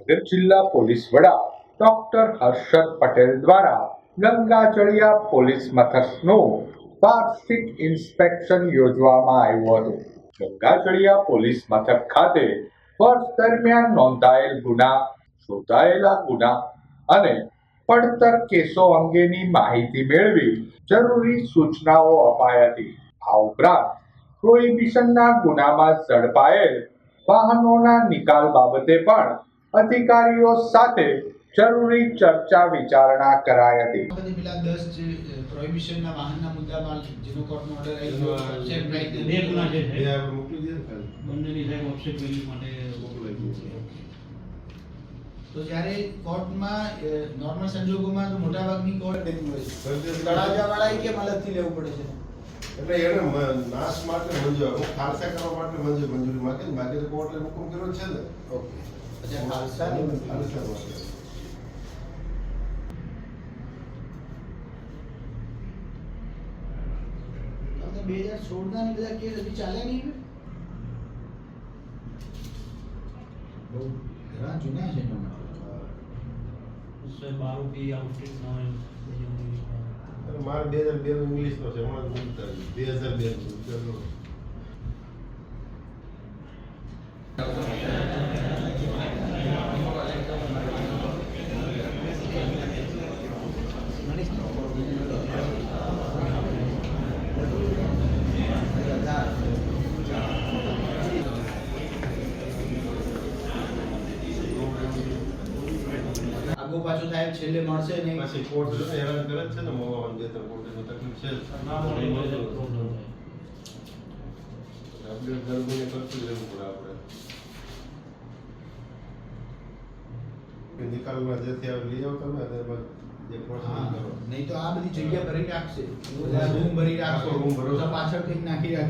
ભાવનગર જિલ્લા પોલીસ વડા ડોક્ટર હર્ષદ પટેલ દ્વારા ગંગાચળિયા પોલીસ મથકનું વાર્ષિક ઇન્સ્પેક્શન યોજવામાં આવ્યું હતું. ગંગાચળિયા પોલીસ મથક ખાતે વર્ષ દરમિયાન નોંધાયેલ ગુના, શોધાયેલા ગુના અને પડતર કેસો અંગેની માહિતી મેળવી જરૂરી સૂચનાઓ અપાઈ હતી. આ ઉપરાંત પ્રોહિબિશનના ગુનામાં ઝડપાયેલ વાહનોના નિકાલ બાબતે પણ અધિકારીઓ સાથે જરૂરી ચર્ચા વિચારણા કરાઈ હતી પેલા દસ જે પ્રોહિબિશનના વાહનના મુદ્દામાં જેનો કોર્ટનો ઓર્ડર આવ્યો છે પ્રાઇસ બે ગુના છે. બે મોકલી દઈએ બંનેની સાહેબ ઓફસેટ વેલ્યુ માટે મોકલાઈ તો જ્યારે કોર્ટમાં નોર્મલ સંજોગોમાં તો મોટાભાગની કોર્ટ દેતી હોય છે કરી દઈએ. તળાજાવાળાએ કેમ અલગથી લેવું પડે છે? એટલે એને નાશ માટે મંજૂર ખાલસા કરવા માટે મંજૂર મંજૂરી માંગે ને બાકી તો કોર્ટે હુકમ કર્યો છે ને ઓકે. અચ્છા ખાલસાની ખાલસા માટે. બે હજાર સોળના ને બધા કેસ હજી ચાલ્યા નહીં બહુ ઘણા જૂના છે સાહેબ આરોપી આઉટસ્ટેટ ના હોય અને મારે બે હજાર બે નું ઇંગ્લિશ નો છે હમણાં જ બોલતા આવ્યું. બે હજાર બે નું આગો પાછો સાહેબ છેલ્લે મળશે નહીં પછી કોર્ટ જો ને હેરાન કરે જ છે ને મોવામાં બે ત્રણ કોર્ટની તકલીફ છે જ. આપણે ગરમીને કરતું જ રહેવું પડે આપણે કે નિકાલમાં જેથી આવે લઈ આવો તમે અને એમાં જે પ્રોસેસ હા, કરો નહીં તો આ બધી જગ્યા ભરી રાખશે બધા રૂમ ભરી રાખશો આખો room ભરો. તો પાછળ કંઈક નાખી રાખે